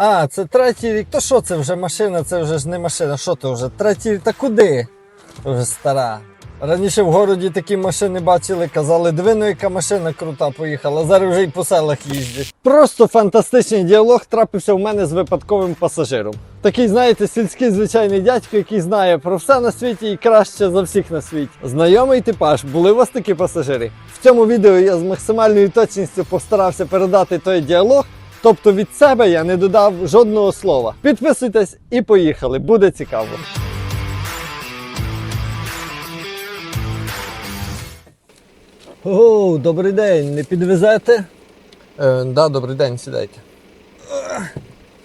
А, це третій рік. То що це вже машина? Це вже ж не машина. Що то вже? Третій рік. Та куди? Вже стара. Раніше в городі такі машини бачили, казали, диви, ну яка машина крута поїхала. Зараз вже й по селах їздять. Просто фантастичний діалог трапився в мене з випадковим пасажиром. Такий, знаєте, сільський звичайний дядько, який знає про все на світі і краще за всіх на світі. Знайомий типаж, були у вас такі пасажири? В цьому відео я з максимальною точністю постарався передати той діалог. Тобто від себе я не додав жодного слова. Підписуйтесь і поїхали, буде цікаво. О, добрий день, не підвезете? Е, да, добрий день, сідайте.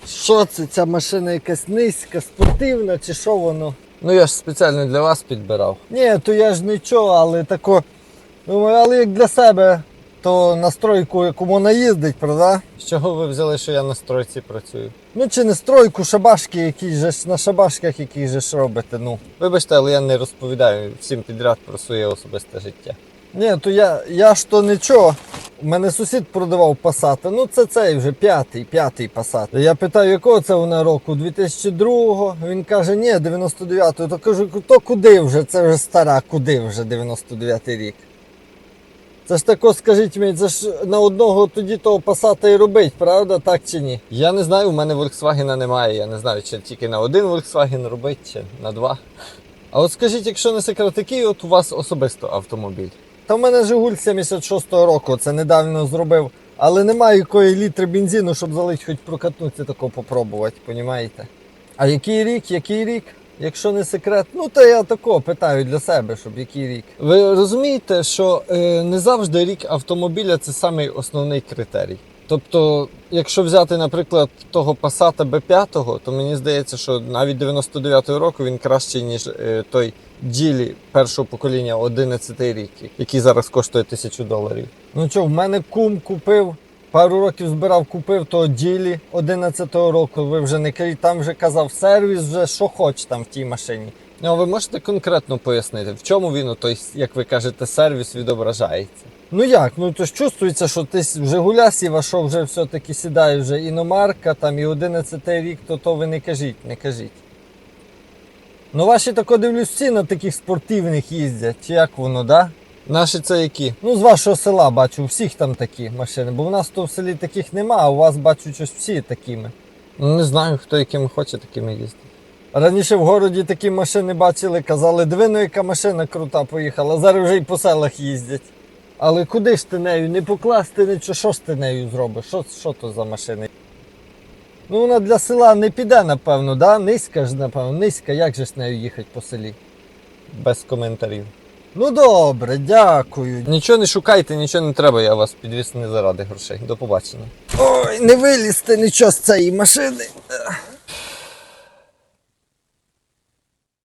Що це? Ця машина якась низька, спортивна чи що воно? Ну я ж спеціально для вас підбирав. Ні, то я ж нічого, але тако. Думаю, але як для себе, то на стройку, яку можна їздить, правда? З чого ви взяли, що я на стройці працюю? Ну чи не стройку, шабашки, які же ж на шабашках, які же ж робите, ну. Вибачте, але я не розповідаю всім підряд про своє особисте життя. Ні, то я, я ж то нічого. У мене сусід продавав пасати. Ну це цей вже п'ятий, п'ятий пасат. Я питаю, якого це вона року? 2002-го. Він каже, ні, 99-го. То кажу, то куди вже? Це вже стара, куди вже 99-й рік. Це ж тако, скажіть мені, це ж на одного тоді того пасата і робить, правда, так чи ні? Я не знаю, у мене Volkswagen немає. Я не знаю, чи тільки на один Volkswagen робить, чи на два. А от скажіть, якщо не секрет, який от у вас особисто автомобіль? Та в мене Жигуль 76-го року, це недавно зробив. Але немає якої літри бензину, щоб залить хоч прокатнутися тако попробувати, понімаєте? А який рік, який рік? Якщо не секрет, ну то я тако питаю для себе, щоб який рік. Ви розумієте, що е, не завжди рік автомобіля це самий основний критерій. Тобто, якщо взяти, наприклад, того Passat B5, то мені здається, що навіть 99-го року він кращий, ніж е, той Ділі першого покоління 11 рік, який зараз коштує тисячу доларів. Ну що, в мене кум купив. Пару років збирав, купив того ділі 11-го року. Ви вже не кажіть, там вже казав сервіс, вже що хоч там в тій машині. Ну, а ви можете конкретно пояснити, в чому він, той, як ви кажете, сервіс відображається? Ну як? Ну то ж чувствується, що ти вже гуля сів, а що вже все-таки сідає вже іномарка, там і 11 рік, то то ви не кажіть, не кажіть. Ну ваші тако дивлюсь, всі на таких спортивних їздять, чи як воно, да? Наші це які? Ну, з вашого села бачу, у всіх там такі машини, бо в нас то в селі таких нема, а у вас бачу щось всі такими. Ну, не знаю, хто якими хоче, такими їздить. Раніше в городі такі машини бачили, казали, диви, ну яка машина крута поїхала, зараз вже й по селах їздять. Але куди ж ти нею? Не покласти нічого, що ж ти нею зробиш? Що, що то за машини? Ну, вона для села не піде, напевно, да? Низька ж, напевно, низька, як же ж нею їхати по селі? Без коментарів. Ну добре, дякую. Нічого не шукайте, нічого не треба, я вас підвіз не заради грошей. До побачення. Ой, не вилізти нічого з цієї машини.